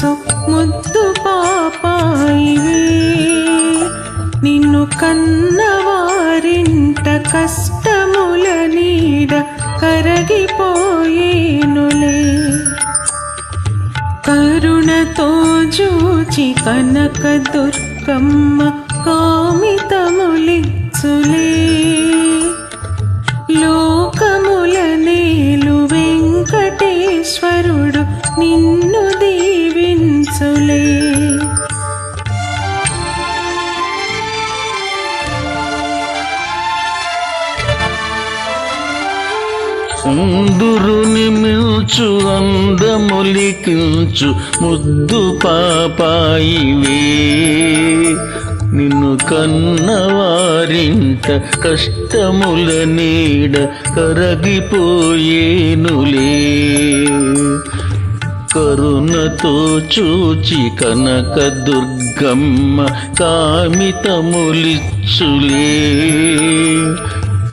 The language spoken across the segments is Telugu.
మనసు ముద్దు పాపాయివే. నిన్ను కన్నవారింట కష్టముల నీడ కరగిపోయేనులే. కరుణతో చూచి కనక దుర్గమ్మ కామితములిచ్చులే. అందురు మిల్చు అందములికించు ముద్దు పాపాయివే. నిన్ను కన్నవారింట కష్టముల నీడ కరగిపోయేనులే. కరుణతో చూచి కనక దుర్గమ్మ కామితములిచ్చులే.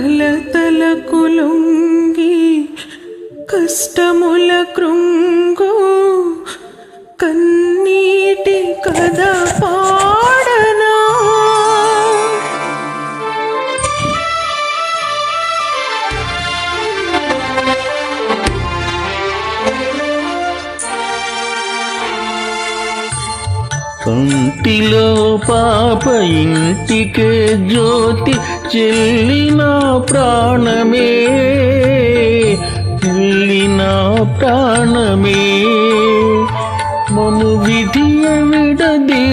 కలతల కులుంగి కష్టముల కృంగు కన్న కంటిలో పాప ఇంటికే జ్యోతి చెల్లిన ప్రాణమే చెల్లిన ప్రాణమే. మము విధియ విడదీసెవతలలో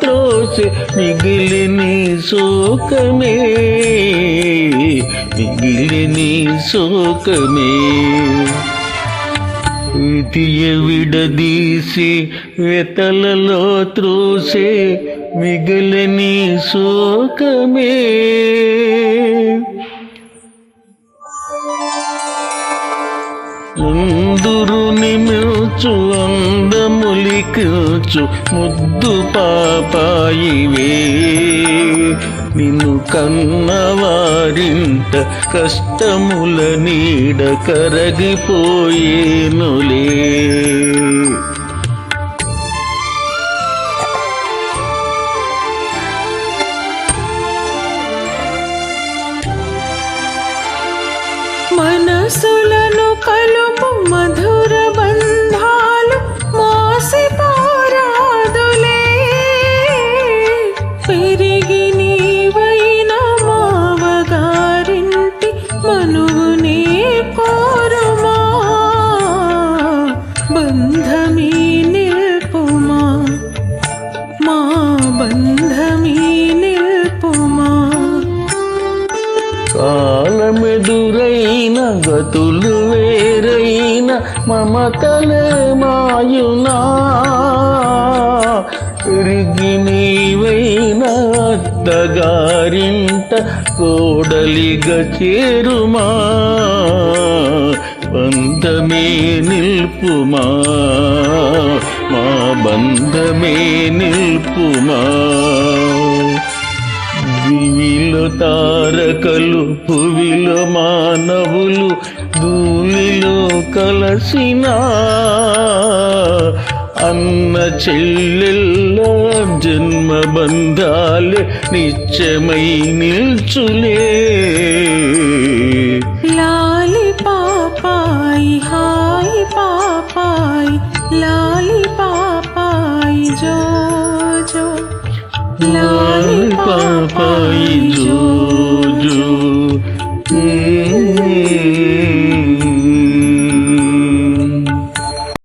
త్రోసి మిగిలిని శోకమే మిగిలిని శోకమే. విధియ విడదీసి వెతలలో త్రోసే మిగలని శోకమే. ముందురు నిమిల్చు కిల్చు ముద్దు పాపాయివే. నిన్ను కన్నవారింట కష్టముల నీడ కరగిపోయేనులే. మనసులను కలుపు గతులు వేరైన మమతలే మాయునా. తిరిగి నీవైన అత్తగారింట కోడలిగా చేరుమా. బంధమే నిల్పుమా. మా బంధమే నిల్పుమా. దివిలో తారకలు పువిలో మానవులు ధూళిలో కలసిన అన్న చెల్లెల్ల జన్మ బంధాలే నిత్యమై నిల్చులే. లాలి పాపాయి హాయ్ పాపాయి లాలి పాపాయి జో జో. లాలి పాపాయి జో జో